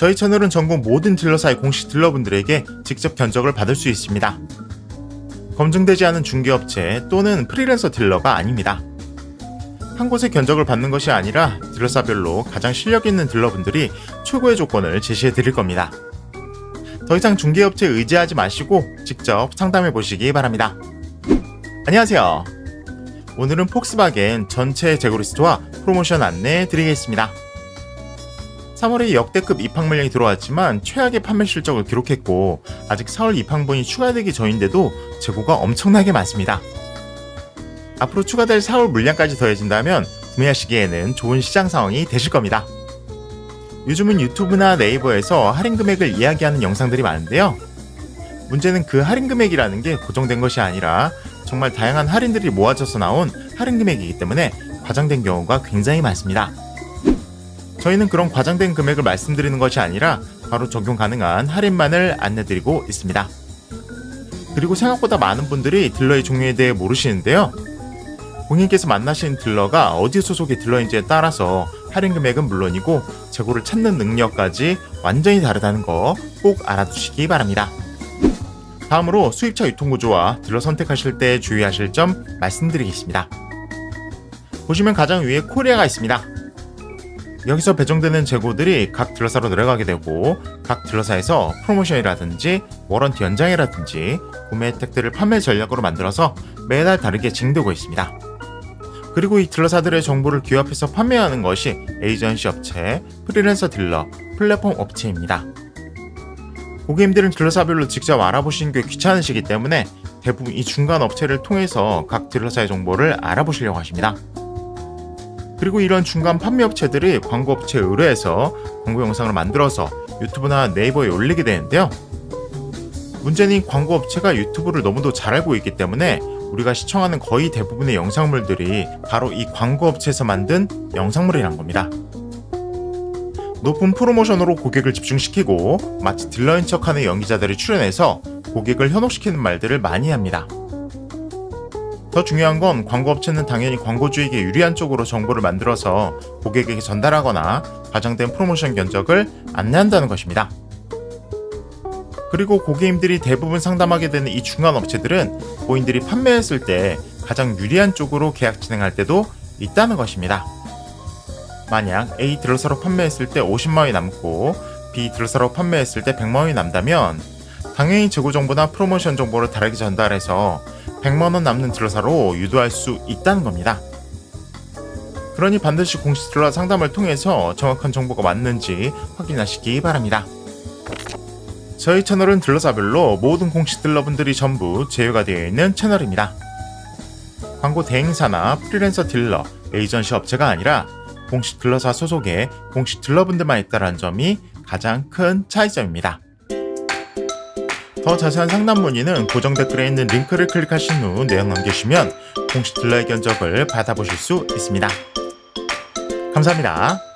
저희 채널은 전국 모든 딜러사의 공식 딜러분들에게 직접 견적을 받을 수 있습니다. 검증되지 않은 중개업체 또는 프리랜서 딜러가 아닙니다. 한 곳에 견적을 받는 것이 아니라 딜러사별로 가장 실력 있는 딜러분들이 최고의 조건을 제시해 드릴 겁니다. 더 이상 중개업체에 의지하지 마시고 직접 상담해 보시기 바랍니다. 안녕하세요. 오늘은 폭스바겐 전체 재고 리스트와 프로모션 안내 드리겠습니다. 3월에 역대급 입항 물량이 들어왔지만 최악의 판매 실적을 기록했고 아직 4월 입항분이 추가되기 전인데도 재고가 엄청나게 많습니다. 앞으로 추가될 4월 물량까지 더해진다면 구매하시기에는 좋은 시장 상황이 되실 겁니다. 요즘은 유튜브나 네이버에서 할인 금액을 이야기하는 영상들이 많은데요. 문제는 그 할인 금액이라는 게 고정된 것이 아니라 정말 다양한 할인들이 모아져서 나온 할인 금액이기 때문에 과장된 경우가 굉장히 많습니다. 저희는 그런 과장된 금액을 말씀드리는 것이 아니라 바로 적용 가능한 할인만을 안내드리고 있습니다. 그리고 생각보다 많은 분들이 딜러의 종류에 대해 모르시는데요. 본인께서 만나신 딜러가 어디 소속의 딜러인지에 따라서 할인 금액은 물론이고 재고를 찾는 능력까지 완전히 다르다는 거 꼭 알아두시기 바랍니다. 다음으로 수입차 유통구조와 딜러 선택하실 때 주의하실 점 말씀드리겠습니다. 보시면 가장 위에 코리아가 있습니다. 여기서 배정되는 재고들이 각 딜러사로 내려가게 되고 각 딜러사에서 프로모션이라든지 워런티 연장이라든지 구매 혜택들을 판매 전략으로 만들어서 매달 다르게 진행되고 있습니다. 그리고 이 딜러사들의 정보를 규합해서 판매하는 것이 에이전시 업체, 프리랜서 딜러, 플랫폼 업체입니다. 고객님들은 딜러사별로 직접 알아보시는 게 귀찮으시기 때문에 대부분 이 중간 업체를 통해서 각 딜러사의 정보를 알아보시려고 하십니다. 그리고 이런 중간 판매 업체들이 광고 업체에 의뢰해서 광고 영상을 만들어서 유튜브나 네이버에 올리게 되는데요. 문제는 이 광고 업체가 유튜브를 너무도 잘 알고 있기 때문에 우리가 시청하는 거의 대부분의 영상물들이 바로 이 광고 업체에서 만든 영상물이란 겁니다. 높은 프로모션으로 고객을 집중시키고 마치 딜러인 척하는 연기자들이 출연해서 고객을 현혹시키는 말들을 많이 합니다. 더 중요한 건 광고업체는 당연히 광고주에게 유리한 쪽으로 정보를 만들어서 고객에게 전달하거나 과장된 프로모션 견적을 안내한다는 것입니다. 그리고 고객님들이 대부분 상담하게 되는 이 중간 업체들은 고인들이 판매했을 때 가장 유리한 쪽으로 계약 진행할 때도 있다는 것입니다. 만약 A 딜러사로 판매했을 때 50만원이 남고 B 딜러사로 판매했을 때 100만원이 남다면 당연히 재고 정보나 프로모션 정보를 다르게 전달해서 100만원 남는 딜러사로 유도할 수 있다는 겁니다. 그러니 반드시 공식 딜러 상담을 통해서 정확한 정보가 맞는지 확인하시기 바랍니다. 저희 채널은 딜러사별로 모든 공식 딜러분들이 전부 제휴가 되어 있는 채널입니다. 광고 대행사나 프리랜서 딜러, 에이전시 업체가 아니라 공식 딜러사 소속의 공식 딜러분들만 있다는 점이 가장 큰 차이점입니다. 더 자세한 상담 문의는 고정 댓글에 있는 링크를 클릭하신 후 내용 남기시면 공식 딜러의 견적을 받아보실 수 있습니다. 감사합니다.